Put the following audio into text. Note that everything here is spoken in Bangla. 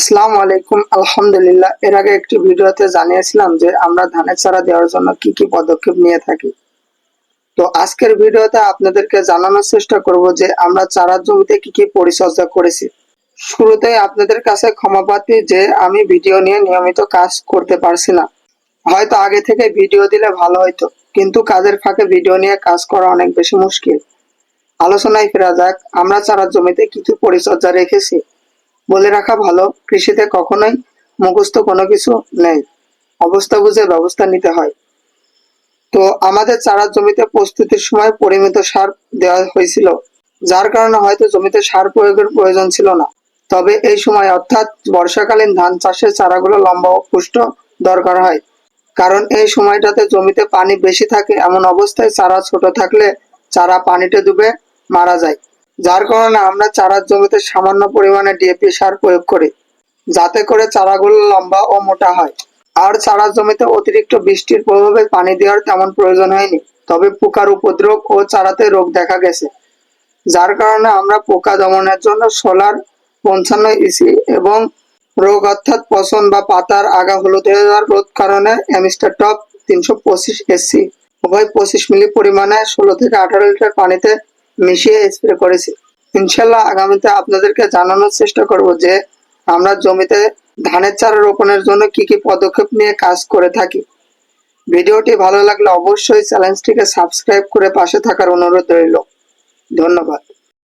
আসসালামু আলাইকুম, আলহামদুলিল্লাহ। এর আগে একটি ভিডিওতে জানিয়েছিলাম যে আমরা ধানের চারা দেওয়ার জন্য কি কি পদক্ষেপ নিয়ে থাকি। তো আজকের ভিডিওতে আপনাদেরকে জানানোর চেষ্টা করব যে আমরা চারার জমিতে কি কি পরিচর্যা করেছি। শুরুতেই আপনাদের কাছে ক্ষমা প্রার্থী যে আমি ভিডিও নিয়ে নিয়মিত কাজ করতে পারছি না। হয়তো আগে থেকে ভিডিও দিলে ভালো হতো কিন্তু কাজের ফাঁকে ভিডিও নিয়ে কাজ করা অনেক বেশি মুশকিল। আলোচনায় ফেরা যাক, আমরা চারার জমিতে কি কি পরিচর্যা রেখেছি? বলে রাখা ভালো। কৃষিতে কখনোই মুখস্থ কোনো কিছু নেই। অবস্থা বুঝে ব্যবস্থা নিতে হয়। তো আমাদের চারা জমিতে প্রস্তুতির সময় পরিমিত সার দেওয়া হয়েছিল। যার কারণে হয়তো জমিতে সার প্রয়োগের প্রয়োজন ছিল না। তবে এই সময় অর্থাৎ বর্ষাকালীন ধান চাষের চারাগুলো লম্বা ও পুষ্ট দরকার হয়। কারণ এই সময়টাতে জমিতে পানি বেশি থাকে, এমন অবস্থায় চারা ছোট থাকলে চারা পানিতে ডুবে মারা যায়। যার কারণে আমরা চারার জমিতে সামান্য পরিমাণে ডিএপি সার প্রয়োগ করি, যাতে করে চারাগুলো লম্বা ও মোটা হয়। আর চারার জমিতে অতিরিক্ত বৃষ্টির প্রভাবে পানি দেওয়ার তেমন প্রয়োজন হয়নি, তবে পোকার উপদ্রব ও চারাতে রোগ দেখা গেছে। যার কারণে আমরা পোকা দমনের জন্য সোলার, পঞ্চান্ন ইসি এবং রোগ অর্থাৎ পচন বা পাতার আগা হলুদ হয়ে যাওয়ার রোধ কারণে অ্যামিস্টার টপ তিনশো পঁচিশ এসি উভয় পঁচিশ মিলি পরিমাণে ষোলো থেকে আঠারো লিটার পানিতে মিশিয়ে স্প্রে করেছি। ইনশাল্লাহ আগামীতে আপনাদেরকে জানানোর চেষ্টা করব যে আমরা জমিতে ধানের চারা রোপণের জন্য কি কি পদক্ষেপ নিয়ে কাজ করে থাকি। ভিডিওটি ভালো লাগলে অবশ্যই চ্যানেলটিকে সাবস্ক্রাইব করে পাশে থাকার অনুরোধ রইল। ধন্যবাদ।